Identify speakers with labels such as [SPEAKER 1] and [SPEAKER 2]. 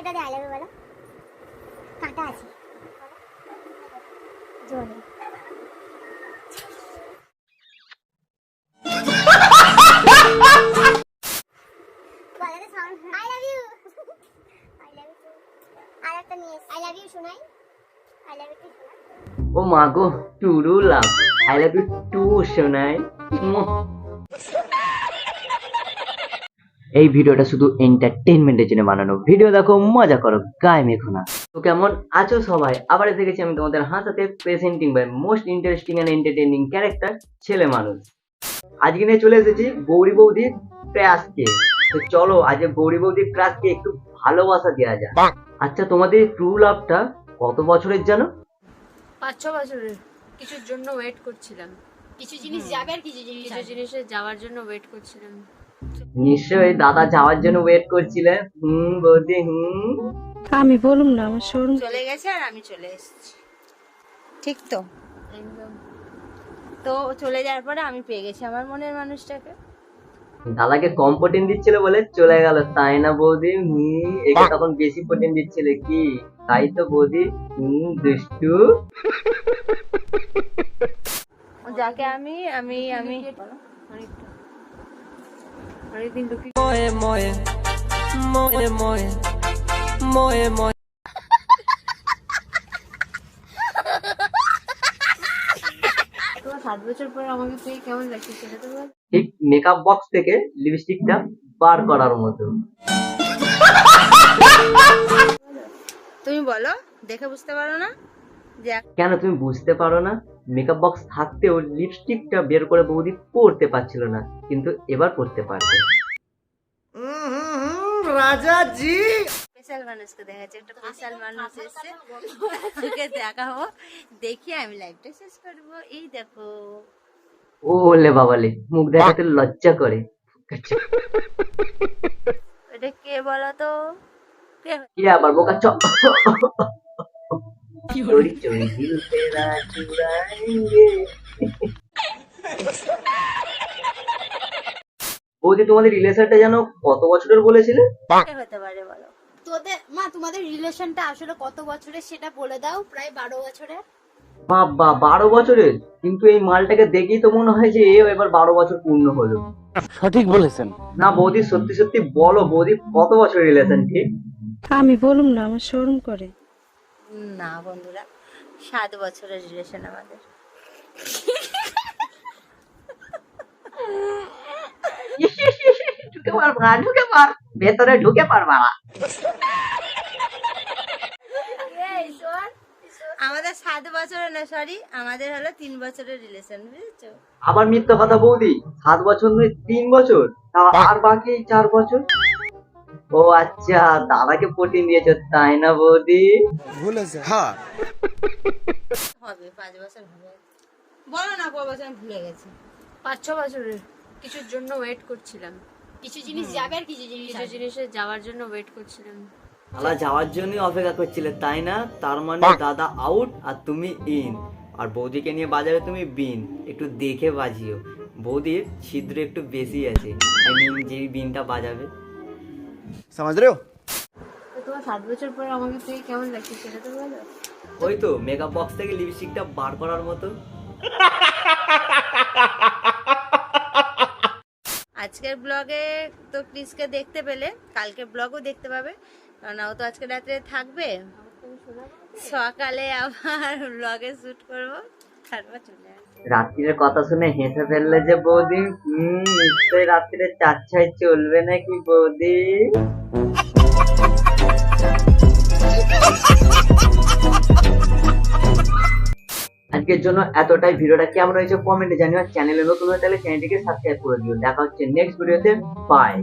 [SPEAKER 1] এটা দিয়ে ইউ বলো। কাঁটা আছে। জোরে।
[SPEAKER 2] ও মা গো, true love. I love you too শোনাই। এই ভিডিওটা শুধু এন্টারটেনমেন্টের জন্য বানানো। ভিডিও দেখো মজা করো গায়ে মেখো না। তো কেমন? আছো সবাই। আবার এসে গেছি আমি তোমাদের হাসাতে presenting by most interesting and entertaining character ছেলে মানুষ। আজকে নিয়ে চলে এসেছি গৌরী বৌদির ক্রাশকে তো চলো আজকে গৌরী বৌদির ক্রাশকে একটু ভালোবাসা দেওয়া যাক। আচ্ছা তোমাদের ট্রু লাভটা কত বছরের জানো?
[SPEAKER 3] পাঁচ ছ বছরের। কিছুর জন্য ওয়েট করছিলাম।
[SPEAKER 4] কিছু জিনিস যাবে আর কিছু জিনিস
[SPEAKER 3] কিছু যাওয়ার জন্য ওয়েট করছিলাম।
[SPEAKER 2] নিশ্চয়ই দাদা যাওয়ার জন্য ওয়েট করছিলেন। হুম বৌদি হুম।
[SPEAKER 5] আমি বলুম না আমার শোরুম।
[SPEAKER 4] চলে গেছে আর আমি চলে এসেছি। ঠিক তো?
[SPEAKER 3] একদম।
[SPEAKER 4] তো চলে যাওয়ার পরে আমি পেয়ে গেছি আমার মনের মানুষটাকে।
[SPEAKER 2] দাদাকে কম প্রোটিন দিচ্ছিল বলে চলে গেল তাই না বৌদি? হুম একে তখন বেশি প্রোটিন দিচ্ছিল কি? তাই তো বৌদি। হুম দুষ্টু।
[SPEAKER 4] যাকে আমি আমি আমি
[SPEAKER 3] অনেকদিন লুকিয়ে তোমার সাত বছর পরে আমাকে কেমন লাগছে সেটা তো
[SPEAKER 2] ঠিক মেকআপ বক্স থেকে লিপস্টিকটা বার করার মতো।
[SPEAKER 4] তুমি বলো দেখে বুঝতে পারো না?
[SPEAKER 2] কেন তুমি বুঝতে পারো না? মেকআপ বক্স থাকতেও লিপস্টিকটা বের করে বৌদি পড়তে পারছিল না কিন্তু এবার পড়তে পারবে।
[SPEAKER 4] স্পেশাল মানুষকে দেখাচ্ছে একটা স্পেশাল মানুষ এসছে। তোকে দেখাবো দেখি আমি লাইভটা শেষ করব। এই দেখো।
[SPEAKER 2] ও বললে বাবালে মুখ দেখাতে লজ্জা করে।
[SPEAKER 4] এটা কে বলো তো কে
[SPEAKER 2] আবার বোকা? চ। বৌদি তোমাদের রিলেশনটা জানো কত বছরের বলেছিলে?
[SPEAKER 4] হতে পারে বলো।
[SPEAKER 5] তোদের মা তোমাদের রিলেশনটা আসলে কত বছরের সেটা বলে দাও প্রায় বারো বছরের।
[SPEAKER 2] বাবা বারো বছরের? কিন্তু এই মালটাকে দেখেই তো মনে হয় যে এ এবার বারো বছর পূর্ণ হলো।
[SPEAKER 6] সঠিক বলেছেন।
[SPEAKER 2] না বৌদি সত্যি সত্যি বলো বৌদি কত বছরের রিলেশন ঠিক
[SPEAKER 5] আমি বলুম না আমার শোরুম করে।
[SPEAKER 4] না বন্ধুরা সাত বছরের রিলেশন আমাদের।
[SPEAKER 2] ঢুকে পারব না ঢুকে পার ভেতরে ঢুকে পারবা না
[SPEAKER 4] আমাদের সাত বছরের না সরি আমাদের হলো তিন বছরের রিলেশন বুঝেছ?
[SPEAKER 2] আবার মিথ্যা কথা বৌদি সাত বছর নয় তিন বছর আর বাকি চার বছর? ও আচ্ছা দাদাকে প্রোটিন দিয়েছ তাই না বৌদি?
[SPEAKER 4] হবে পাঁচ বছর হবে। বলো না কয় বছর ভুলে গেছি।
[SPEAKER 3] পাঁচ ছ বছরের কিছুর জন্য ওয়েট করছিলাম।
[SPEAKER 4] কিছু জিনিস যাবে আর কিছু জিনিস
[SPEAKER 3] কিছু জিনিসের যাওয়ার জন্য ওয়েট করছিলাম।
[SPEAKER 2] দাদা যাওয়ার জন্যই অপেক্ষা করছিলে তাই না? তার মানে দাদা আউট আর তুমি ইন আর বৌদিকে নিয়ে বাজারে তুমি বিন একটু দেখে বাজিও। বৌদির ছিদ্র একটু বেশি আছে। আই মিন যে বিনটা বাজাবে।
[SPEAKER 3] সমাজ রেও।
[SPEAKER 2] ওই তো মেকআপ বক্স থেকে লিপস্টিকটা বার করার মতো।
[SPEAKER 4] আজকের ব্লগে তো ক্রিসকে দেখতে পেলে কালকে ব্লগও দেখতে পাবে। কারণ ও তো আজকে রাত্রে থাকবে। সকালে আবার ব্লগে শ্যুট করব তারপর চলে আসব।
[SPEAKER 2] রাত্রির কথা শুনে হেসে ফেললে যে বৌদি? হম, নিশ্চয়ই রাত্রিরে চার ছাই চলবে নাকি বৌদি? আজকের জন্য এতটাই। ভিডিওটা কেমন রয়েছে কমেন্টে জানিও। চ্যানেলে নতুন হয়ে তাহলে চ্যানেলটিকে সাবস্ক্রাইব করে দিও। দেখা হচ্ছে নেক্সট ভিডিওতে বাই